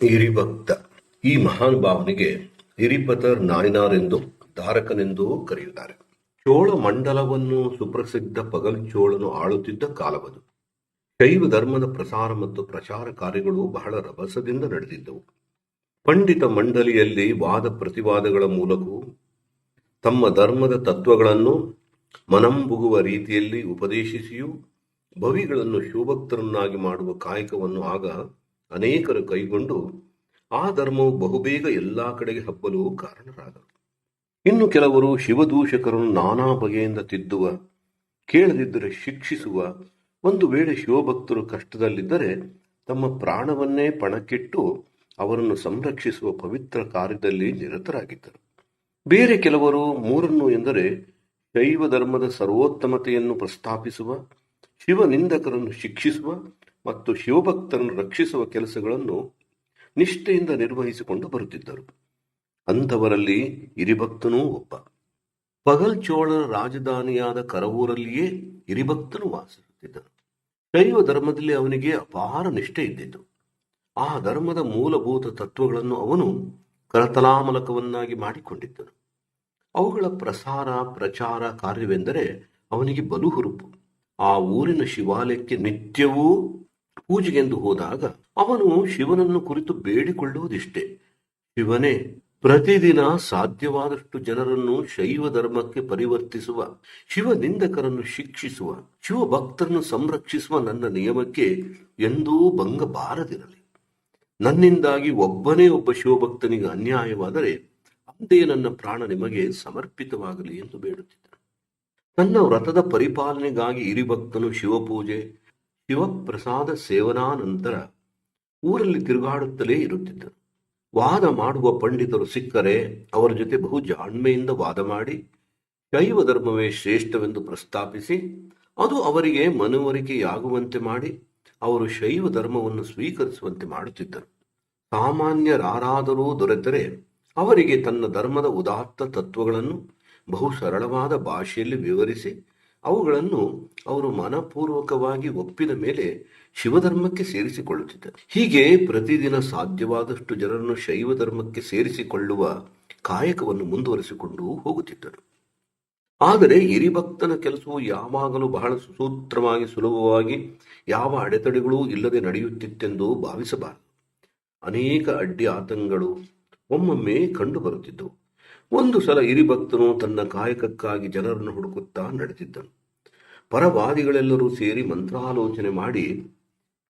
ಹಿರಿಭಕ್ತ. ಈ ಮಹಾನುಭಾವನಿಗೆ ಹಿರಿಪತರ್ ನಾಯನಾರೆಂದು ಧಾರಕನೆಂದು ಕರೆಯುತ್ತಾರೆ. ಚೋಳ ಮಂಡಲವನ್ನು ಸುಪ್ರಸಿದ್ಧ ಪಗಲ್ ಚೋಳನು ಆಳುತ್ತಿದ್ದ ಕಾಲವದು. ಶೈವ ಧರ್ಮದ ಪ್ರಸಾರ ಮತ್ತು ಪ್ರಚಾರ ಕಾರ್ಯಗಳು ಬಹಳ ರಭಸದಿಂದ ನಡೆದಿದ್ದವು. ಪಂಡಿತ ಮಂಡಲಿಯಲ್ಲಿ ವಾದ ಪ್ರತಿವಾದಗಳ ಮೂಲಕವೂ ತಮ್ಮ ಧರ್ಮದ ತತ್ವಗಳನ್ನು ಮನಂಬುಗುವ ರೀತಿಯಲ್ಲಿ ಉಪದೇಶಿಸಿಯೂ ಭವಿಗಳನ್ನು ಶಿವಭಕ್ತರನ್ನಾಗಿ ಮಾಡುವ ಕಾಯಕವನ್ನು ಆಗ ಅನೇಕರು ಕೈಗೊಂಡು ಆ ಧರ್ಮವು ಬಹುಬೇಗ ಎಲ್ಲಾ ಕಡೆಗೆ ಹಬ್ಬಲು ಕಾರಣರಾದರು. ಇನ್ನು ಕೆಲವರು ಶಿವದೂಷಕರನ್ನು ನಾನಾ ಬಗೆಯಿಂದ ತಿದ್ದುವ, ಕೇಳದಿದ್ದರೆ ಶಿಕ್ಷಿಸುವ, ಒಂದು ವೇಳೆ ಶಿವಭಕ್ತರು ಕಷ್ಟದಲ್ಲಿದ್ದರೆ ತಮ್ಮ ಪ್ರಾಣವನ್ನೇ ಪಣಕ್ಕಿಟ್ಟು ಅವರನ್ನು ಸಂರಕ್ಷಿಸುವ ಪವಿತ್ರ ಕಾರ್ಯದಲ್ಲಿ ನಿರತರಾಗಿದ್ದರು. ಬೇರೆ ಕೆಲವರು ಮೂರನ್ನು ಎಂದರೆ ಶೈವ ಧರ್ಮದ ಸರ್ವೋತ್ತಮತೆಯನ್ನು ಪ್ರಸ್ತಾಪಿಸುವ, ಶಿವನಿಂದಕರನ್ನು ಶಿಕ್ಷಿಸುವ ಮತ್ತು ಶಿವಭಕ್ತರನ್ನು ರಕ್ಷಿಸುವ ಕೆಲಸಗಳನ್ನು ನಿಷ್ಠೆಯಿಂದ ನಿರ್ವಹಿಸಿಕೊಂಡು ಬರುತ್ತಿದ್ದರು. ಅಂಥವರಲ್ಲಿ ಹಿರಿಭಕ್ತನೂ ಒಬ್ಬ. ಪಗಲ್ ಚೋಳರ ರಾಜಧಾನಿಯಾದ ಕರವೂರಲ್ಲಿಯೇ ಹಿರಿಭಕ್ತನು ವಾಸಿಸುತ್ತಿದ್ದನು. ಶೈವ ಧರ್ಮದಲ್ಲಿ ಅವನಿಗೆ ಅಪಾರ ನಿಷ್ಠೆ ಇದ್ದಿತು ಆ ಧರ್ಮದ ಮೂಲಭೂತ ತತ್ವಗಳನ್ನು ಅವನು ಕರತಲಾಮಲಕವನ್ನಾಗಿ ಮಾಡಿಕೊಂಡಿದ್ದನು. ಅವುಗಳ ಪ್ರಸಾರ, ಪ್ರಚಾರ ಕಾರ್ಯವೆಂದರೆ ಅವನಿಗೆ ಬಲು ಹುರುಪು. ಆ ಊರಿನ ಶಿವಾಲಯಕ್ಕೆ ನಿತ್ಯವೂ ಪೂಜೆಗೆಂದು ಹೋದಾಗ ಅವನು ಶಿವನನ್ನು ಕುರಿತು ಬೇಡಿಕೊಳ್ಳುವುದಿಷ್ಟೇ. ಶಿವನೇ, ಪ್ರತಿದಿನ ಸಾಧ್ಯವಾದಷ್ಟು ಜನರನ್ನು ಶೈವ ಧರ್ಮಕ್ಕೆ ಪರಿವರ್ತಿಸುವ ಶಿವ ನಿಂದಕರನ್ನು ಶಿಕ್ಷಿಸುವ ಶಿವ ಭಕ್ತರನ್ನು ಸಂರಕ್ಷಿಸುವ ನನ್ನ ನಿಯಮಕ್ಕೆ ಎಂದೂ ಭಂಗ ಬಾರದಿರಲಿ ನನ್ನಿಂದಾಗಿ ಒಬ್ಬನೇ ಒಬ್ಬ ಶಿವಭಕ್ತನಿಗೆ ಅನ್ಯಾಯವಾದರೆ ಅಂದೇ ನನ್ನ ಪ್ರಾಣ ನಿಮಗೆ ಸಮರ್ಪಿತವಾಗಲಿ ಎಂದು ಬೇಡುತ್ತಿದ್ದನು ನನ್ನ ವ್ರತದ ಪರಿಪಾಲನೆಗಾಗಿ ಇರಿಭಕ್ತನು ಶಿವಪೂಜೆ ಶಿವಪ್ರಸಾದ ಸೇವನಾನಂತರ ಊರಲ್ಲಿ ತಿರುಗಾಡುತ್ತಲೇ ಇರುತ್ತಿದ್ದರು. ವಾದ ಮಾಡುವ ಪಂಡಿತರು ಸಿಕ್ಕರೆ ಅವರ ಜೊತೆ ಬಹು ಜಾಣ್ಮೆಯಿಂದ ವಾದ ಮಾಡಿ, ಶೈವ ಧರ್ಮವೇ ಶ್ರೇಷ್ಠವೆಂದು ಪ್ರಸ್ತಾಪಿಸಿ, ಅದು ಅವರಿಗೆ ಮನವರಿಕೆಯಾಗುವಂತೆ ಮಾಡಿ, ಅವರು ಶೈವ ಧರ್ಮವನ್ನು ಸ್ವೀಕರಿಸುವಂತೆ ಮಾಡುತ್ತಿದ್ದರು. ಸಾಮಾನ್ಯರಾರಾದರೂ ದೊರೆತರೆ ಅವರಿಗೆ ತನ್ನ ಧರ್ಮದ ಉದಾತ್ತ ತತ್ವಗಳನ್ನು ಬಹು ಸರಳವಾದ ಭಾಷೆಯಲ್ಲಿ ವಿವರಿಸಿ ಅವುಗಳನ್ನು ಅವರು ಮನಪೂರ್ವಕವಾಗಿ ಒಪ್ಪಿದ ಮೇಲೆ ಶಿವಧರ್ಮಕ್ಕೆ ಸೇರಿಸಿಕೊಳ್ಳುತ್ತಿದ್ದರು. ಹೀಗೆ ಪ್ರತಿದಿನ ಸಾಧ್ಯವಾದಷ್ಟು ಜನರನ್ನು ಶೈವ ಧರ್ಮಕ್ಕೆ ಸೇರಿಸಿಕೊಳ್ಳುವ ಕಾಯಕವನ್ನು ಮುಂದುವರಿಸಿಕೊಂಡು ಹೋಗುತ್ತಿದ್ದರು. ಆದರೆ ಹಿರಿಭಕ್ತನ ಕೆಲಸವು ಯಾವಾಗಲೂ ಬಹಳ ಸುಸೂತ್ರವಾಗಿ, ಸುಲಭವಾಗಿ, ಯಾವ ಅಡೆತಡೆಗಳೂ ಇಲ್ಲದೆ ನಡೆಯುತ್ತಿತ್ತೆಂದು ಭಾವಿಸಬಾರದು. ಅನೇಕ ಅಡ್ಡಿ ಆತಂಕಗಳು ಒಮ್ಮೊಮ್ಮೆ ಕಂಡು ಬರುತ್ತಿದ್ದವು ಒಂದು ಸಲ ಇರಿಭಕ್ತನು ತನ್ನ ಕಾಯಕಕ್ಕಾಗಿ ಜನರನ್ನು ಹುಡುಕುತ್ತಾ ನಡೆದಿದ್ದನು. ಪರವಾದಿಗಳೆಲ್ಲರೂ ಸೇರಿ ಮಂತ್ರಾಲೋಚನೆ ಮಾಡಿ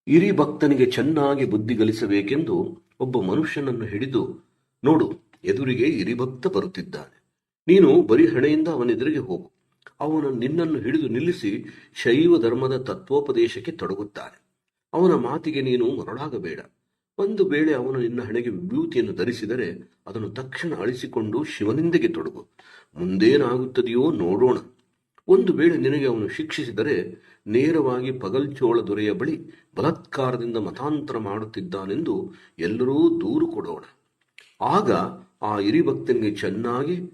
ಇರಿಭಕ್ತನಿಗೆ ಚೆನ್ನಾಗಿ ಬುದ್ಧಿ ಗಳಿಸಬೇಕೆಂದು ಒಬ್ಬ ಮನುಷ್ಯನನ್ನು ಹಿಡಿದು, ನೋಡು, ಎದುರಿಗೆ ಇರಿಭಕ್ತ ಬರುತ್ತಿದ್ದಾನೆ. ನೀನು ಬರೀ ಹಣೆಯಿಂದ ಅವನೆದುರಿಗೆ ಹೋಗು. ಅವನು ನಿನ್ನನ್ನು ಹಿಡಿದು ನಿಲ್ಲಿಸಿ ಶೈವ ಧರ್ಮದ ತತ್ವೋಪದೇಶಕ್ಕೆ ತೊಡಗುತ್ತಾನೆ. ಅವನ ಮಾತಿಗೆ ನೀನು ಮರಳಾಗಬೇಡ. ಒಂದು ವೇಳೆ ಅವನು ನಿನ್ನ ಹಣೆಗೆ ವಿಭೂತಿಯನ್ನು ಧರಿಸಿದರೆ ಅದನ್ನು ತಕ್ಷಣ ಅಳಿಸಿಕೊಂಡು ಶಿವನಿಂದೆಗೆ ತೊಡಗು. ಮುಂದೇನಾಗುತ್ತದೆಯೋ ನೋಡೋಣ. ಒಂದು ವೇಳೆ ನಿನಗೆ ಅವನು ಶಿಕ್ಷಿಸಿದರೆ ನೇರವಾಗಿ ಪಗಲ್ಚೋಳ ದೊರೆಯ ಬಳಿ ಬಲತ್ಕಾರದಿಂದ ಮತಾಂತರ ಮಾಡುತ್ತಿದ್ದಾನೆಂದು ಎಲ್ಲರೂ ದೂರು ಕೊಡೋಣ. ಆಗ ಆ ಹಿರಿಭಕ್ತನಿಗೆ ಚೆನ್ನಾಗಿ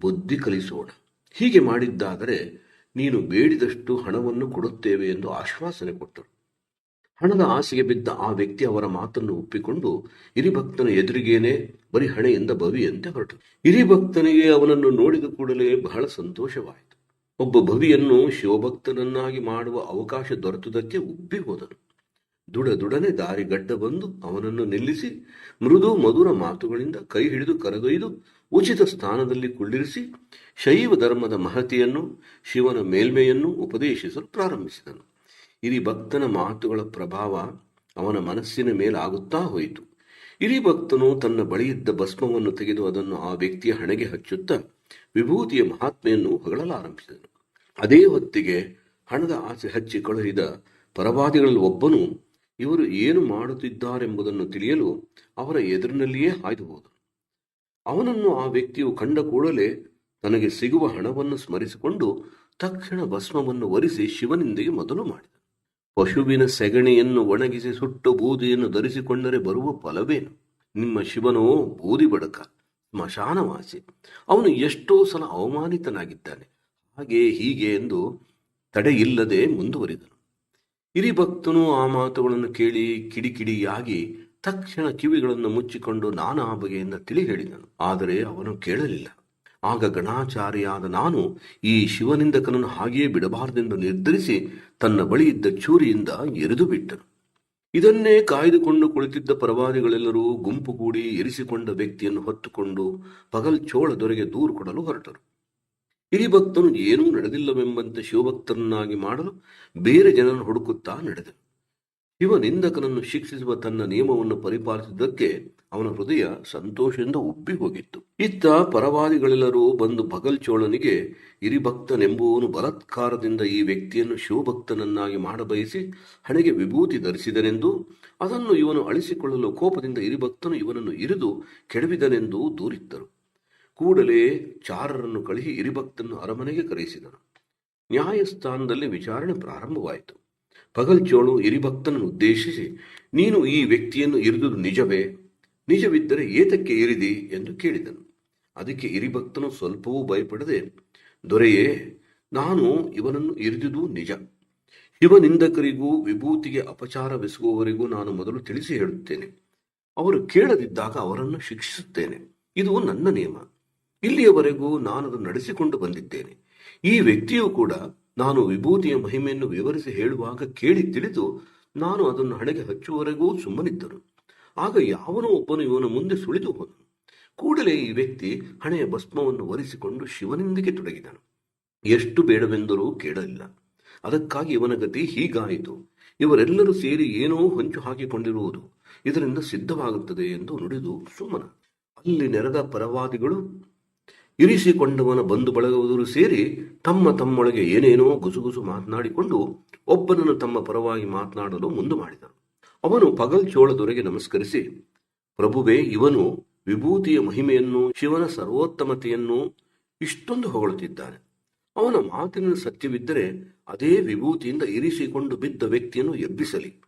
ಬುದ್ಧಿ ಕಲಿಸೋಣ. ಹೀಗೆ ಮಾಡಿದ್ದಾದರೆ ನೀನು ಬೇಡಿದಷ್ಟು ಹಣವನ್ನು ಕೊಡುತ್ತೇವೆ ಎಂದು ಆಶ್ವಾಸನೆ ಕೊಟ್ಟರು. ಹಣದ ಆಸೆಗೆ ಬಿದ್ದ ಆ ವ್ಯಕ್ತಿ ಅವರ ಮಾತನ್ನು ಒಪ್ಪಿಕೊಂಡು ಹಿರಿಭಕ್ತನ ಎದುರಿಗೇನೆ ಬರೀ ಹಣೆಯಿಂದ ಭವಿಯಂತೆ ಹೊರಟು. ಹಿರಿಭಕ್ತನಿಗೆ ಅವನನ್ನು ನೋಡಿದ ಕೂಡಲೇ ಬಹಳ ಸಂತೋಷವಾಯಿತು. ಒಬ್ಬ ಭವಿಯನ್ನು ಶಿವಭಕ್ತನನ್ನಾಗಿ ಮಾಡುವ ಅವಕಾಶ ದೊರೆತುದಕ್ಕೆ ಉಬ್ಬಿ ಹೋದನು. ದುಡದುಡನೆ ದಾರಿಗಡ್ಡ ಬಂದು ಅವನನ್ನು ನಿಲ್ಲಿಸಿ ಮೃದು ಮಧುರ ಮಾತುಗಳಿಂದ ಕೈ ಹಿಡಿದು ಕರೆದೊಯ್ದು ಉಚಿತ ಸ್ಥಾನದಲ್ಲಿ ಕುಳ್ಳಿರಿಸಿ ಶೈವ ಧರ್ಮದ ಮಹತಿಯನ್ನು ಶಿವನ ಮೇಲ್ಮೆಯನ್ನು ಉಪದೇಶಿಸಲು ಪ್ರಾರಂಭಿಸಿದನು. ಹಿರಿ ಭಕ್ತನ ಮಾತುಗಳ ಪ್ರಭಾವ ಅವನ ಮನಸ್ಸಿನ ಮೇಲಾಗುತ್ತಾ ಹೋಯಿತು. ಇರಿ ಭಕ್ತನು ತನ್ನ ಬಳಿಯಿದ್ದ ಭಸ್ಮವನ್ನು ತೆಗೆದು ಅದನ್ನು ಆ ವ್ಯಕ್ತಿಯ ಹಣೆಗೆ ಹಚ್ಚುತ್ತಾ ವಿಭೂತಿಯ ಮಹಾತ್ಮೆಯನ್ನು ಹೊಗಳಲಾರಂಭಿಸಿದನು. ಅದೇ ಹೊತ್ತಿಗೆ ಹಣದ ಆಸೆ ಹಚ್ಚಿ ಕಳುಹಿದ ಪರವಾದಿಗಳಲ್ಲಿ ಒಬ್ಬನು, ಇವರು ಏನು ಮಾಡುತ್ತಿದ್ದಾರೆಂಬುದನ್ನು ತಿಳಿಯಲು ಅವರ ಎದುರಿನಲ್ಲಿಯೇ ಹಾಯ್ದು ಹೋದನು. ಅವನನ್ನು ಆ ವ್ಯಕ್ತಿಯು ಕಂಡ ಕೂಡಲೇ ತನಗೆ ಸಿಗುವ ಹಣವನ್ನು ಸ್ಮರಿಸಿಕೊಂಡು ತಕ್ಷಣ ಭಸ್ಮವನ್ನು ಒರೆಸಿ ಶಿವನಿಂದೆಗೆ ಮೊದಲು ಮಾಡಿದನು. ಪಶುವಿನ ಸೆಗಣಿಯನ್ನು ಒಣಗಿಸಿ ಸುಟ್ಟು ಬೂದಿಯನ್ನು ಧರಿಸಿಕೊಂಡರೆ ಬರುವ ಫಲವೇನು? ನಿಮ್ಮ ಶಿವನೋ ಬೂದಿ ಬಡಕ, ಸ್ಮಶಾನವಾಸಿ. ಅವನು ಎಷ್ಟೋ ಸಲ ಅವಮಾನಿತನಾಗಿದ್ದಾನೆ. ಹಾಗೆ ಹೀಗೆ ಎಂದು ತಡೆಯಿಲ್ಲದೆ ಮುಂದುವರಿದನು. ಹಿರಿಭಕ್ತನು ಆ ಮಾತುಗಳನ್ನು ಕೇಳಿ ಕಿಡಿಕಿಡಿಯಾಗಿ ತಕ್ಷಣ ಕಿವಿಗಳನ್ನು ಮುಚ್ಚಿಕೊಂಡು ನಾನಾ ಬಗೆಯಿಂದ ತಿಳಿ ಹೇಳಿದನು. ಆದರೆ ಅವನು ಕೇಳಲಿಲ್ಲ. ಆಗ ಗಣಾಚಾರಿಯಾದ ನಾನು ಈ ಶಿವನಿಂದಕನನ್ನು ಹಾಗೆಯೇ ಬಿಡಬಾರದೆಂದು ನಿರ್ಧರಿಸಿ ತನ್ನ ಬಳಿ ಇದ್ದ ಚೂರಿಯಿಂದ ಎರಿದು ಬಿಟ್ಟನು. ಇದನ್ನೇ ಕಾಯ್ದುಕೊಂಡು ಕುಳಿತಿದ್ದ ಪರವಾದಿಗಳೆಲ್ಲರೂ ಗುಂಪು ಕೂಡಿ ಇರಿಸಿಕೊಂಡ ವ್ಯಕ್ತಿಯನ್ನು ಹೊತ್ತುಕೊಂಡು ಪಗಲ್ ಚೋಳ ದೊರೆಗೆ ದೂರು ಕೊಡಲು ಹೊರಟರು. ಹಿರಿಭಕ್ತನು ಏನೂ ನಡೆದಿಲ್ಲವೆಂಬಂತೆ ಶಿವಭಕ್ತರನ್ನಾಗಿ ಮಾಡಲು ಬೇರೆ ಜನರನ್ನು ಹುಡುಕುತ್ತಾ ನಡೆದನು. ಶಿವನಿಂದಕನನ್ನು ಶಿಕ್ಷಿಸುವ ತನ್ನ ನಿಯಮವನ್ನು ಪರಿಪಾಲಿಸಿದ್ದಕ್ಕೆ ಅವನ ಹೃದಯ ಸಂತೋಷದಿಂದ ಉಬ್ಬಿ ಹೋಗಿತ್ತು ಇತ್ತ ಪರವಾದಿಗಳೆಲ್ಲರೂ ಬಂದು ಪಗಲ್ ಚೋಳನಿಗೆ ಹಿರಿಭಕ್ತನೆಂಬುವನು ಬಲತ್ಕಾರದಿಂದ ಈ ವ್ಯಕ್ತಿಯನ್ನು ಶಿವಭಕ್ತನನ್ನಾಗಿ ಮಾಡಬಯಸಿ ಹಣೆಗೆ ವಿಭೂತಿ ಧರಿಸಿದನೆಂದು, ಅದನ್ನು ಇವನು ಅಳಿಸಿಕೊಳ್ಳಲು ಕೋಪದಿಂದ ಇರಿಭಕ್ತನು ಇವನನ್ನು ಇರಿದು ಕೆಡವಿದನೆಂದು ದೂರಿತ್ತರು. ಕೂಡಲೇ ಚಾರರನ್ನು ಕಳುಹಿ ಹಿರಿಭಕ್ತನ್ನು ಅರಮನೆಗೆ ಕರೆಯಿಸಿದನು. ನ್ಯಾಯಸ್ಥಾನದಲ್ಲಿ ವಿಚಾರಣೆ ಪ್ರಾರಂಭವಾಯಿತು. ಪಗಲ್ಚೋಳು ಇರಿಭಕ್ತನನ್ನು ಉದ್ದೇಶಿಸಿ, ನೀನು ಈ ವ್ಯಕ್ತಿಯನ್ನು ಇರಿದುದು ನಿಜವೇ? ನಿಜವಿದ್ದರೆ ಏತಕ್ಕೆ ಇರಿದಿ ಎಂದು ಕೇಳಿದನು. ಅದಕ್ಕೆ ಇರಿಭಕ್ತನು ಸ್ವಲ್ಪವೂ ಭಯಪಡದೆ, ದೊರೆಯೇ, ನಾನು ಇವನನ್ನು ಇರಿದುದು ನಿಜ. ಶಿವನಿಂದಕರಿಗೂ ವಿಭೂತಿಗೆ ಅಪಚಾರವೆಸಗುವವರಿಗೂ ನಾನು ಮೊದಲು ತಿಳಿಸಿ ಹೇಳುತ್ತೇನೆ. ಅವರು ಕೇಳದಿದ್ದಾಗ ಅವರನ್ನು ಶಿಕ್ಷಿಸುತ್ತೇನೆ. ಇದು ನನ್ನ ನಿಯಮ. ಇಲ್ಲಿಯವರೆಗೂ ನಾನು ಅದನ್ನು ನಡೆಸಿಕೊಂಡು ಬಂದಿದ್ದೇನೆ. ಈ ವ್ಯಕ್ತಿಯು ಕೂಡ ನಾನು ವಿಭೂತಿಯ ಮಹಿಮೆಯನ್ನು ವಿವರಿಸಿ ಹೇಳುವಾಗ ಕೇಳಿ ತಿಳಿದು ನಾನು ಅದನ್ನು ಹಣೆಗೆ ಹಚ್ಚುವವರೆಗೂ ಸುಮ್ಮನಿದ್ದರು. ಆಗ ಯಾವನೋ ಒಬ್ಬನು ಇವನ ಮುಂದೆ ಸುಳಿದು ಹೋದನು. ಕೂಡಲೇ ಈ ವ್ಯಕ್ತಿ ಹಣೆಯ ಭಸ್ಮವನ್ನು ಒರೆಸಿಕೊಂಡು ಶಿವನಿಂದಿಗೆ ತೊಡಗಿದನು. ಎಷ್ಟು ಬೇಡವೆಂದರೂ ಕೇಳಲಿಲ್ಲ. ಅದಕ್ಕಾಗಿ ಇವನ ಗತಿ ಹೀಗಾಯಿತು. ಇವರೆಲ್ಲರೂ ಸೇರಿ ಏನೋ ಹೊಂಚು ಹಾಕಿಕೊಂಡಿರುವುದು ಇದರಿಂದ ಸಿದ್ಧವಾಗುತ್ತದೆ ಎಂದು ನುಡಿದು ಸುಮ್ಮನ. ಅಲ್ಲಿ ನೆರೆದ ಪರವಾದಿಗಳು ಇರಿಸಿಕೊಂಡವನ ಬಂಧು ಬಳಗವರು ಸೇರಿ ತಮ್ಮ ತಮ್ಮೊಳಗೆ ಏನೇನೋ ಗುಸುಗುಸು ಮಾತನಾಡಿಕೊಂಡು ಒಬ್ಬನನ್ನು ತಮ್ಮ ಪರವಾಗಿ ಮಾತನಾಡಲು ಮುಂದೆ ಮಾಡಿದನು ಅವನು ಪಗಲ್ ಚೋಳದೊರೆಗೆ ನಮಸ್ಕರಿಸಿ, ಪ್ರಭುವೇ, ಇವನು ವಿಭೂತಿಯ ಮಹಿಮೆಯನ್ನು, ಶಿವನ ಸರ್ವೋತ್ತಮತೆಯನ್ನು ಇಷ್ಟೊಂದು ಹೊಗಳುತ್ತಿದ್ದಾನೆ. ಅವನ ಮಾತಿನ ಸತ್ಯವಿದ್ದರೆ ಅದೇ ವಿಭೂತಿಯಿಂದ ಇರಿಸಿಕೊಂಡು ಬಿದ್ದ ವ್ಯಕ್ತಿಯನ್ನು ಎಬ್ಬಿಸಲಿ.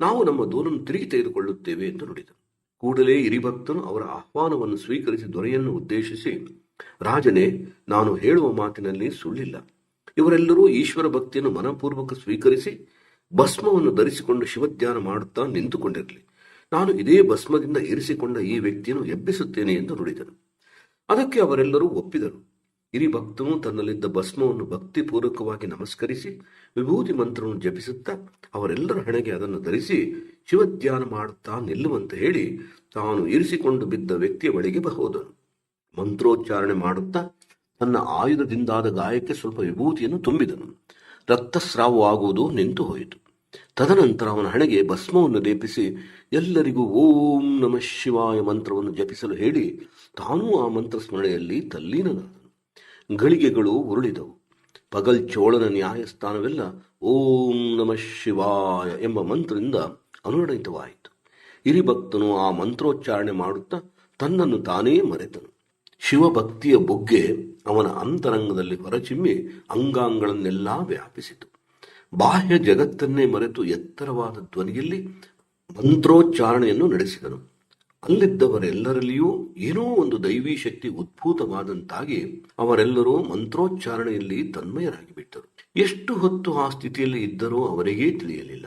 ನಾವು ನಮ್ಮ ದೂರನ್ನು ತಿರುಗಿ ತೆಗೆದುಕೊಳ್ಳುತ್ತೇವೆ ಎಂದು ನುಡಿದನು ಕೂಡಲೇ ಇರಿಭಕ್ತನು ಅವರ ಆಹ್ವಾನವನ್ನು ಸ್ವೀಕರಿಸಿ ದೊರೆಯನ್ನು ಉದ್ದೇಶಿಸಿ, ರಾಜನೇ, ನಾನು ಹೇಳುವ ಮಾತಿನಲ್ಲಿ ಸುಳ್ಳಿಲ್ಲ. ಇವರೆಲ್ಲರೂ ಈಶ್ವರ ಭಕ್ತಿಯನ್ನು ಮನಪೂರ್ವಕ ಸ್ವೀಕರಿಸಿ ಭಸ್ಮವನ್ನು ಧರಿಸಿಕೊಂಡು ಶಿವಧ್ಯಾನ ಮಾಡುತ್ತಾ ನಿಂತುಕೊಂಡಿರಲಿ. ನಾನು ಇದೇ ಭಸ್ಮದಿಂದ ಇರಿಸಿಕೊಂಡ ಈ ವ್ಯಕ್ತಿಯನ್ನು ಎಬ್ಬಿಸುತ್ತೇನೆ ಎಂದು ನುಡಿದನು ಅದಕ್ಕೆ ಅವರೆಲ್ಲರೂ ಒಪ್ಪಿದರು. ಹಿರಿಭಕ್ತನು ತನ್ನಲ್ಲಿದ್ದ ಭಸ್ಮವನ್ನು ಭಕ್ತಿಪೂರ್ವಕವಾಗಿ ನಮಸ್ಕರಿಸಿ, ವಿಭೂತಿ ಮಂತ್ರವನ್ನು ಜಪಿಸುತ್ತಾ, ಅವರೆಲ್ಲರ ಹಣೆಗೆ ಅದನ್ನು ಧರಿಸಿ ಶಿವಧ್ಯಾನ ಮಾಡುತ್ತಾ ನಿಲ್ಲುವಂತೆ ಹೇಳಿ, ತಾನು ಇರಿಸಿಕೊಂಡು ಬಿದ್ದ ವ್ಯಕ್ತಿಯ ಬಳಿಗೆ ಹೋದನು ಮಂತ್ರೋಚ್ಚಾರಣೆ ಮಾಡುತ್ತಾ, ತನ್ನ ಆಯುಧದಿಂದಾದ ಗಾಯಕ್ಕೆ ಸ್ವಲ್ಪ ವಿಭೂತಿಯನ್ನು ತುಂಬಿದನು. ರಕ್ತಸ್ರಾವವಾಗುವುದು ನಿಂತು ಹೋಯಿತು. ತದನಂತರ ಅವನ ಹಣೆಗೆ ಭಸ್ಮವನ್ನು ಲೇಪಿಸಿ ಎಲ್ಲರಿಗೂ ಓಂ ನಮಃ ಶಿವಾಯ ಮಂತ್ರವನ್ನು ಜಪಿಸಲು ಹೇಳಿ ತಾನೂ ಆ ಮಂತ್ರ ಸ್ಮರಣೆಯಲ್ಲಿ ತಲ್ಲೀನನಾದನು. ಗಳಿಗೆಗಳು ಉರುಳಿದವು. ಪಗಲ್ ಚೋಳನ ನ್ಯಾಯಸ್ಥಾನವೆಲ್ಲ ಓಂ ನಮಃ ಶಿವಾಯ ಎಂಬ ಮಂತ್ರದಿಂದ ಅನುರಣಯಿತವಾಯಿತು ಹಿರಿಭಕ್ತನು ಆ ಮಂತ್ರೋಚ್ಚಾರಣೆ ಮಾಡುತ್ತಾ ತನ್ನನ್ನು ತಾನೇ ಮರೆತನು. ಶಿವಭಕ್ತಿಯ ಬುಗ್ಗೆ ಅವನ ಅಂತರಂಗದಲ್ಲಿ ಹೊರಚಿಮ್ಮಿ ಅಂಗಾಂಗಗಳನ್ನೆಲ್ಲ ವ್ಯಾಪಿಸಿತು. ಬಾಹ್ಯ ಜಗತ್ತನ್ನೇ ಮರೆತು ಎತ್ತರವಾದ ಧ್ವನಿಯಲ್ಲಿ ಮಂತ್ರೋಚ್ಚಾರಣೆಯನ್ನು ನಡೆಸಿದನು. ಅಲ್ಲಿದ್ದವರೆಲ್ಲರಲ್ಲಿಯೂ ಏನೋ ಒಂದು ದೈವೀ ಶಕ್ತಿ ಉದ್ಭೂತವಾದಂತಾಗಿ ಅವರೆಲ್ಲರೂ ಮಂತ್ರೋಚ್ಚಾರಣೆಯಲ್ಲಿ ತನ್ಮಯರಾಗಿ ಬಿಟ್ಟರು. ಎಷ್ಟು ಹೊತ್ತು ಆ ಸ್ಥಿತಿಯಲ್ಲಿ ಇದ್ದರೋ ಅವರಿಗೇ ತಿಳಿಯಲಿಲ್ಲ.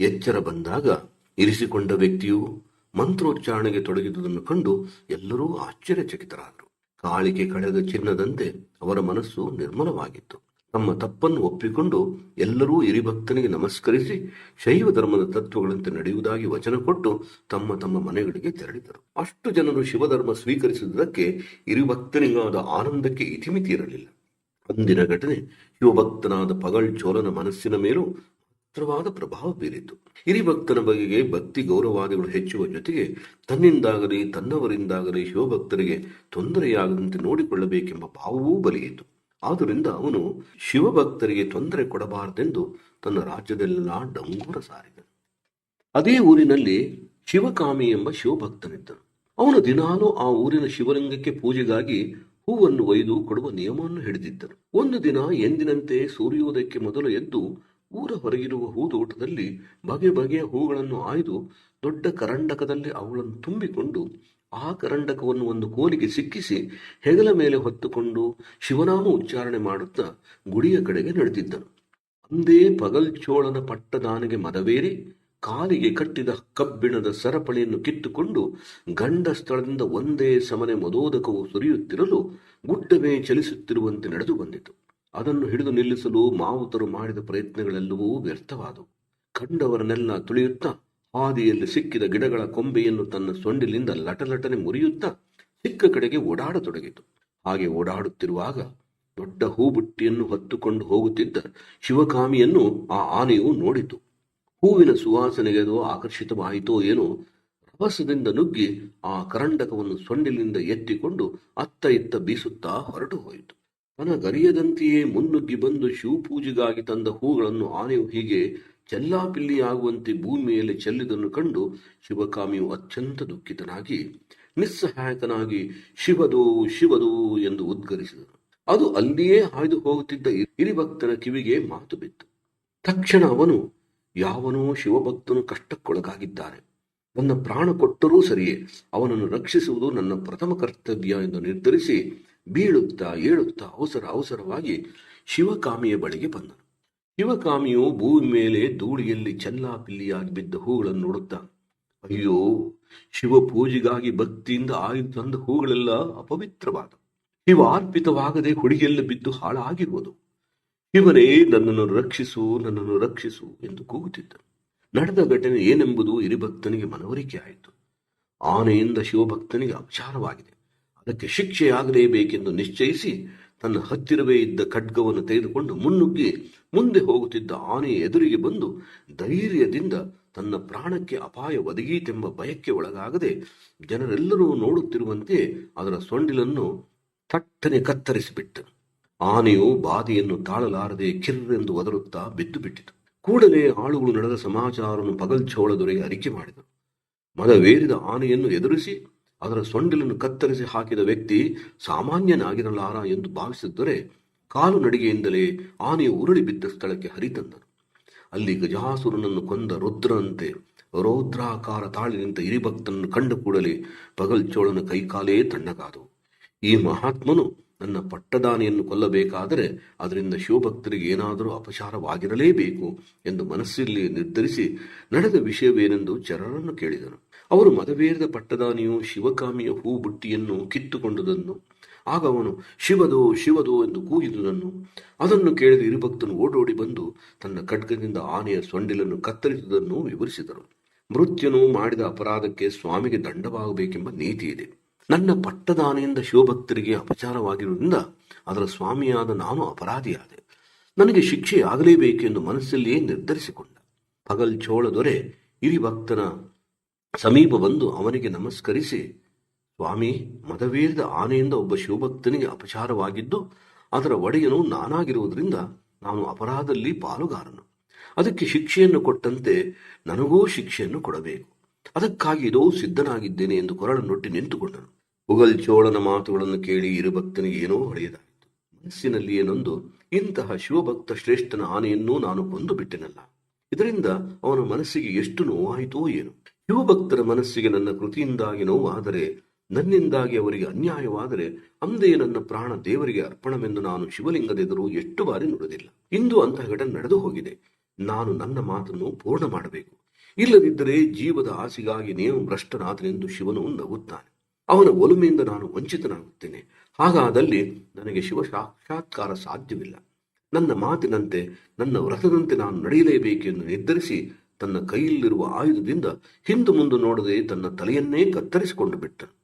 ಎಚ್ಚರ ಬಂದಾಗ ಇರಿಸಿಕೊಂಡ ವ್ಯಕ್ತಿಯು ಮಂತ್ರೋಚ್ಚಾರಣೆಗೆ ತೊಡಗಿದುದನ್ನು ಕಂಡು ಎಲ್ಲರೂ ಆಶ್ಚರ್ಯಚಕಿತರಾದರು. ಕಾಳಿಕೆ ಕಳೆದ ಚಿನ್ನದಂತೆ ಅವರ ಮನಸ್ಸು ನಿರ್ಮಲವಾಗಿತ್ತು. ತಮ್ಮ ತಪ್ಪನ್ನು ಒಪ್ಪಿಕೊಂಡು ಎಲ್ಲರೂ ಇರಿಭಕ್ತನಿಗೆ ನಮಸ್ಕರಿಸಿ ಶೈವ ಧರ್ಮದ ತತ್ವಗಳಂತೆ ನಡೆಯುವುದಾಗಿ ವಚನ ಕೊಟ್ಟು ತಮ್ಮ ತಮ್ಮ ಮನೆಗಳಿಗೆ ತೆರಳಿದರು. ಅಷ್ಟು ಜನರು ಶಿವಧರ್ಮ ಸ್ವೀಕರಿಸಿದ್ದಕ್ಕೆ ಇರಿಭಕ್ತನಿಗಾದ ಆನಂದಕ್ಕೆ ಇತಿಮಿತಿ ಇರಲಿಲ್ಲ. ಅಂದಿನ ಘಟನೆ ಶಿವಭಕ್ತನಾದ ಪಗಳ್ ಚೋಲನ ಮನಸ್ಸಿನ ಮೇಲೂ ಮಾತ್ರವಾದ ಪ್ರಭಾವ ಬೀರಿತು. ಹಿರಿಭಕ್ತನ ಬಗೆಗೆ ಭಕ್ತಿ ಗೌರವಾದಿಗಳು ಹೆಚ್ಚುವ ಜೊತೆಗೆ ತನ್ನಿಂದಾಗಲಿ ತನ್ನವರಿಂದಾಗಲಿ ಶಿವಭಕ್ತರಿಗೆ ತೊಂದರೆಯಾಗದಂತೆ ನೋಡಿಕೊಳ್ಳಬೇಕೆಂಬ ಭಾವವೂ ಬಲಿಯಿತು. ಆದ್ದರಿಂದ ಅವನು ಶಿವಭಕ್ತರಿಗೆ ತೊಂದರೆ ಕೊಡಬಾರದೆಂದು ತನ್ನ ರಾಜ್ಯದಲ್ಲೆಲ್ಲ ಡಂಗೂರ ಸಾರಿದನು. ಅದೇ ಊರಿನಲ್ಲಿ ಶಿವಕಾಮಿ ಎಂಬ ಶಿವಭಕ್ತನಿದ್ದನು. ಅವನು ದಿನಾಲೂ ಆ ಊರಿನ ಶಿವಲಿಂಗಕ್ಕೆ ಪೂಜೆಗಾಗಿ ಹೂವನ್ನು ಒಯ್ದು ಕೊಡುವ ನಿಯಮವನ್ನು ಹಿಡಿದಿದ್ದನು. ಒಂದು ದಿನ ಎಂದಿನಂತೆ ಸೂರ್ಯೋದಯಕ್ಕೆ ಮೊದಲು ಎದ್ದು ಊರ ಹೊರಗಿರುವ ಹೂದೋಟದಲ್ಲಿ ಬಗೆ ಬಗೆಯ ಹೂಗಳನ್ನು ಆಯ್ದು ದೊಡ್ಡ ಕರಂಡಕದಲ್ಲಿ ಅವುಗಳನ್ನು ತುಂಬಿಕೊಂಡು ಆ ಕರಂಡಕವನ್ನು ಒಂದು ಕೋಲಿಗೆ ಸಿಕ್ಕಿಸಿ ಹೆಗಲ ಮೇಲೆ ಹೊತ್ತುಕೊಂಡು ಶಿವನಾಮ ಉಚ್ಚಾರಣೆ ಮಾಡುತ್ತಾ ಗುಡಿಯ ಕಡೆಗೆ ನಡೆದಿದ್ದನು ಅಂದೇ ಪಗಲ್ ಚೋಳನ ಪಟ್ಟದಾನಿಗೆ ಮದವೇರಿ ಕಾಲಿಗೆ ಕಟ್ಟಿದ ಕಬ್ಬಿಣದ ಸರಪಳಿಯನ್ನು ಕಿತ್ತುಕೊಂಡು ಗಂಡ ಸ್ಥಳದಿಂದ ಒಂದೇ ಸಮನೆ ಮದೋದಕವು ಸುರಿಯುತ್ತಿರಲು ಗುಡ್ಡವೇ ಚಲಿಸುತ್ತಿರುವಂತೆ ನಡೆದು ಬಂದಿತು. ಅದನ್ನು ಹಿಡಿದು ನಿಲ್ಲಿಸಲು ಮಾವುತರು ಮಾಡಿದ ಪ್ರಯತ್ನಗಳೆಲ್ಲವೂ ವ್ಯರ್ಥವಾದವು. ಕಂಡವರನ್ನೆಲ್ಲ ತುಳಿಯುತ್ತಾ, ಹಾದಿಯಲ್ಲಿ ಸಿಕ್ಕಿದ ಗಿಡಗಳ ಕೊಂಬೆಯನ್ನು ತನ್ನ ಸೊಂಡಿಲಿಂದ ಲಟಲಟನೆ ಮುರಿಯುತ್ತಾ, ಸಿಕ್ಕ ಕಡೆಗೆ ಓಡಾಡತೊಡಗಿತು. ಹಾಗೆ ಓಡಾಡುತ್ತಿರುವಾಗ ದೊಡ್ಡ ಹೂಬುಟ್ಟಿಯನ್ನು ಹೊತ್ತುಕೊಂಡು ಹೋಗುತ್ತಿದ್ದ ಶಿವಕಾಮಿಯನ್ನು ಆ ಆನೆಯು ನೋಡಿತು. ಹೂವಿನ ಸುವಾಸನೆಗೆ ಅದು ಆಕರ್ಷಿತವಾಯಿತೋ ಏನೋ, ರಭಸದಿಂದ ನುಗ್ಗಿ ಆ ಕರಂಡಕವನ್ನು ಸೊಂಡಿಲಿಂದ ಎತ್ತಿಕೊಂಡು ಅತ್ತ ಇತ್ತ ಬೀಸುತ್ತಾ ಹೊರಟು ಹೋಯಿತು. ತನಗರಿಯದಂತೆಯೇ ಮುನ್ನುಗ್ಗಿ ಬಂದು ಶಿವಪೂಜೆಗಾಗಿ ತಂದ ಹೂಗಳನ್ನು ಆನೆಯು ಹೀಗೆ ಚೆಲ್ಲಾಪಿಲ್ಲಿಯಾಗುವಂತೆ ಭೂಮಿಯಲ್ಲಿ ಚೆಲ್ಲಿದನ್ನು ಕಂಡು ಶಿವಕಾಮಿಯು ಅತ್ಯಂತ ದುಃಖಿತನಾಗಿ, ನಿಸ್ಸಹಾಯಕನಾಗಿ ಶಿವದು ಶಿವದು ಎಂದು ಉದ್ಗರಿಸಿದನು. ಅದು ಅಲ್ಲಿಯೇ ಹಾಯ್ದು ಹೋಗುತ್ತಿದ್ದ ಹಿರಿಭಕ್ತನ ಕಿವಿಗೆ ಮಾತು ಬಿತ್ತು. ತಕ್ಷಣ ಅವನು, ಯಾವನೋ ಶಿವಭಕ್ತನು ಕಷ್ಟಕ್ಕೊಳಗಾಗಿದ್ದಾನೆ ನನ್ನ ಪ್ರಾಣ ಕೊಟ್ಟರೂ ಸರಿಯೇ, ಅವನನ್ನು ರಕ್ಷಿಸುವುದು ನನ್ನ ಪ್ರಥಮ ಕರ್ತವ್ಯ ಎಂದು ನಿರ್ಧರಿಸಿ ಬೀಳುತ್ತಾ ಏಳುತ್ತಾ ಅವಸರ ಅವಸರವಾಗಿ ಶಿವಕಾಮಿಯ ಬಳಿಗೆ ಬಂದನು. ಶಿವಕಾಮಿಯು ಭೂಮಿ ಮೇಲೆ ಧೂಳಿಯಲ್ಲಿ ಚೆಲ್ಲಾಪಿಲ್ಲಿಯಾಗಿ ಬಿದ್ದ ಹೂಗಳನ್ನು ನೋಡುತ್ತಾ, ಅಯ್ಯೋ ಶಿವ ಪೂಜೆಗಾಗಿ ಭಕ್ತಿಯಿಂದ ಆಯ್ದು ತಂದ ಹೂಗಳೆಲ್ಲ ಅಪವಿತ್ರವಾದ. ಶಿವ ಅರ್ಪಿತವಾಗದೆ ಹುಡಿಗೆಲ್ಲ ಬಿದ್ದು ಹಾಳಾಗಿರುವುದು. ಶಿವನೇ, ನನ್ನನ್ನು ರಕ್ಷಿಸು ನನ್ನನ್ನು ರಕ್ಷಿಸು ಎಂದು ಕೂಗುತ್ತಿದ್ದ ನಡೆದ ಘಟನೆ ಏನೆಂಬುದು ಇರಿಭಕ್ತನಿಗೆ ಮನವರಿಕೆ ಆಯಿತು ಆನೆಯಿಂದ ಶಿವಭಕ್ತನಿಗೆ ಅಪಚಾರವಾಗಿದೆ ಅದಕ್ಕೆ ಶಿಕ್ಷೆಯಾಗಲೇಬೇಕೆಂದು ನಿಶ್ಚಯಿಸಿ ತನ್ನ ಹತ್ತಿರವೇ ಇದ್ದ ಖಡ್ಗವನ್ನು ತೆಗೆದುಕೊಂಡು ಮುನ್ನುಗ್ಗಿ ಮುಂದೆ ಹೋಗುತ್ತಿದ್ದ ಆನೆಯ ಎದುರಿಗೆ ಬಂದು ಧೈರ್ಯದಿಂದ ತನ್ನ ಪ್ರಾಣಕ್ಕೆ ಅಪಾಯ ಒದಗೀತೆಂಬ ಭಯಕ್ಕೆ ಒಳಗಾಗದೆ ಜನರೆಲ್ಲರೂ ನೋಡುತ್ತಿರುವಂತೆ ಅದರ ಸೊಂಡಿಲನ್ನು ಥಟ್ಟನೆ ಕತ್ತರಿಸಿಬಿಟ್ಟ. ಆನೆಯು ಬಾಧೆಯನ್ನು ತಾಳಲಾರದೆ ಕಿರ್ರೆಂದು ಒದರುತ್ತಾ ಬಿದ್ದು ಬಿಟ್ಟಿತು ಕೂಡಲೇ ಆಳುಗಳು ನಡೆದ ಸಮಾಚಾರವನ್ನು ಪಗಲ್ಚೋಳ ದೊರೆಗೆ ಅರಿಕೆ ಮಾಡಿದರು. ಮದವೇರಿದ ಆನೆಯನ್ನು ಎದುರಿಸಿ ಅದರ ಸೊಂಡಿಲನ್ನು ಕತ್ತರಿಸಿ ಹಾಕಿದ ವ್ಯಕ್ತಿ ಸಾಮಾನ್ಯನಾಗಿರಲಾರ ಎಂದು ಭಾವಿಸಿದ್ದರೆ ಕಾಲು ನಡಿಗೆಯಿಂದಲೇ ಆನೆಯು ಉರುಳಿ ಬಿದ್ದ ಸ್ಥಳಕ್ಕೆ ಹರಿತಂದನು. ಅಲ್ಲಿ ಗಜಾಸುರನನ್ನು ಕೊಂದ ರುದ್ರನಂತೆ ರೌದ್ರಾಕಾರ ತಾಳಿ ನಿಂತ ಹಿರಿಭಕ್ತನನ್ನು ಕಂಡ ಕೂಡಲೇ ಪಗಲ್ಚೋಳನ ಕೈಕಾಲೇ ತಣ್ಣಗಾದವು. ಈ ಮಹಾತ್ಮನು ನನ್ನ ಪಟ್ಟದಾನೆಯನ್ನು ಕೊಲ್ಲಬೇಕಾದರೆ ಅದರಿಂದ ಶಿವಭಕ್ತರಿಗೆ ಏನಾದರೂ ಅಪಚಾರವಾಗಿರಲೇಬೇಕು ಎಂದು ಮನಸ್ಸಲ್ಲಿ ನಿರ್ಧರಿಸಿ ನಡೆದ ವಿಷಯವೇನೆಂದು ಚರರನ್ನು ಕೇಳಿದನು. ಅವರು ಮದವೇರಿದ ಪಟ್ಟದಾನಿಯು ಶಿವಕಾಮಿಯ ಹೂ ಬುಟ್ಟಿಯನ್ನು ಕಿತ್ತುಕೊಂಡುದನ್ನು, ಆಗ ಅವನು ಶಿವದೋ ಶಿವದೋ ಎಂದು ಕೂಗಿದುದನ್ನು, ಅದನ್ನು ಕೇಳಿದ ಹಿರಿಭಕ್ತನು ಓಡೋಡಿ ಬಂದು ತನ್ನ ಖಡ್ಗದಿಂದ ಆನೆಯ ಸೊಂಡಿಲನ್ನು ಕತ್ತರಿಸುವುದನ್ನು ವಿವರಿಸಿದರು. ಮೃತ್ಯನು ಮಾಡಿದ ಅಪರಾಧಕ್ಕೆ ಸ್ವಾಮಿಗೆ ದಂಡವಾಗಬೇಕೆಂಬ ನೀತಿ ಇದೆ ನನ್ನ ಪಟ್ಟದಾನೆಯಿಂದ ಶಿವಭಕ್ತರಿಗೆ ಅಪಚಾರವಾಗಿರುವುದರಿಂದ ಅದರ ಸ್ವಾಮಿಯಾದ ನಾನು ಅಪರಾಧಿಯಾದೆ. ನನಗೆ ಶಿಕ್ಷೆಯಾಗಲೇಬೇಕೆಂದು ಮನಸ್ಸಲ್ಲಿಯೇ ನಿರ್ಧರಿಸಿಕೊಂಡ. ಪಗಲ್ ಚೋಳ ದೊರೆ ಭಕ್ತನ ಸಮೀಪ ಬಂದು ಅವನಿಗೆ ನಮಸ್ಕರಿಸಿ, ಸ್ವಾಮಿ, ಮದವೇರಿದ ಆನೆಯಿಂದ ಒಬ್ಬ ಶಿವಭಕ್ತನಿಗೆ ಅಪಚಾರವಾಗಿದ್ದು, ಅದರ ಒಡೆಯನು ನಾನಾಗಿರುವುದರಿಂದ ನಾನು ಅಪರಾಧದಲ್ಲಿ ಪಾಲುಗಾರನು. ಅದಕ್ಕೆ ಶಿಕ್ಷೆಯನ್ನು ಕೊಟ್ಟಂತೆ ನನಗೂ ಶಿಕ್ಷೆಯನ್ನು ಕೊಡಬೇಕು. ಅದಕ್ಕಾಗಿ ಇದೋ ಸಿದ್ಧನಾಗಿದ್ದೇನೆ ಎಂದು ಕೊರಳನ್ನೊಟ್ಟಿ ನಿಂತುಕೊಂಡನು. ಉಗಲ್ ಚೋಳನ ಮಾತುಗಳನ್ನು ಕೇಳಿ ಇರುಭಕ್ತನಿಗೆ ಏನೋ ಹೊಳೆಯದಾಯಿತು. ಮನಸ್ಸಿನಲ್ಲಿ ಏನೊಂದು, ಇಂತಹ ಶಿವಭಕ್ತ ಶ್ರೇಷ್ಠನ ಆನೆಯನ್ನೂ ನಾನು ಕೊಂದು ಬಿಟ್ಟೆನಲ್ಲ ಇದರಿಂದ ಅವನ ಮನಸ್ಸಿಗೆ ಎಷ್ಟು ನೋವಾಯಿತೋ ಏನು. ಶಿವಭಕ್ತರ ಮನಸ್ಸಿಗೆ ನನ್ನ ಕೃತಿಯಿಂದಾಗಿ ನೋವಾದರೆ, ನನ್ನಿಂದಾಗಿ ಅವರಿಗೆ ಅನ್ಯಾಯವಾದರೆ, ಅಂದೇ ನನ್ನ ಪ್ರಾಣ ದೇವರಿಗೆ ಅರ್ಪಣವೆಂದು ನಾನು ಶಿವಲಿಂಗದೆದುರು ಎಷ್ಟು ಬಾರಿ ನುಡಿದಿಲ್ಲ. ಇಂದು ಅಂತಹ ಘಟನೆ ನಡೆದು ಹೋಗಿದೆ. ನಾನು ನನ್ನ ಮಾತನ್ನು ಪೂರ್ಣ ಮಾಡಬೇಕು. ಇಲ್ಲದಿದ್ದರೆ ಜೀವದ ಆಸೆಗಾಗಿ ನೀವು ಭ್ರಷ್ಟನಾದನೆಂದು ಶಿವನು ನಗುತ್ತಾನೆ. ಅವನ ಒಲುಮೆಯಿಂದ ನಾನು ವಂಚಿತನಾಗುತ್ತೇನೆ. ಹಾಗಾದಲ್ಲಿ ನನಗೆ ಶಿವ ಸಾಕ್ಷಾತ್ಕಾರ ಸಾಧ್ಯವಿಲ್ಲ. ನನ್ನ ಮಾತಿನಂತೆ, ನನ್ನ ವ್ರತದಂತೆ ನಾನು ನಡೆಯಲೇಬೇಕೆಂದು ನಿರ್ಧರಿಸಿ ತನ್ನ ಕೈಯಲ್ಲಿರುವ ಆಯುಧದಿಂದ ಹಿಂದು ಮುಂದೆ ನೋಡದೆ ತನ್ನ ತಲೆಯನ್ನೇ ಕತ್ತರಿಸಿಕೊಂಡು ಬಿಟ್ಟನು.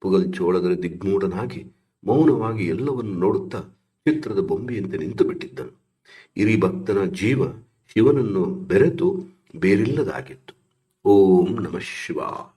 ಪುಗಲ್ ಚೋಳಗರ ದಿಗ್ಮೂಢನಾಗಿ, ಮೌನವಾಗಿ ಎಲ್ಲವನ್ನು ನೋಡುತ್ತಾ ಚಿತ್ರದ ಬೊಂಬೆಯಂತೆ ನಿಂತು ಬಿಟ್ಟಿದ್ದನು. ಇರಿ ಭಕ್ತನ ಜೀವ ಶಿವನನ್ನು ಬೆರೆತು ಬೇರಿಲ್ಲದಾಗಿತ್ತು. ಓಂ ನಮಃ ಶಿವಾಯ.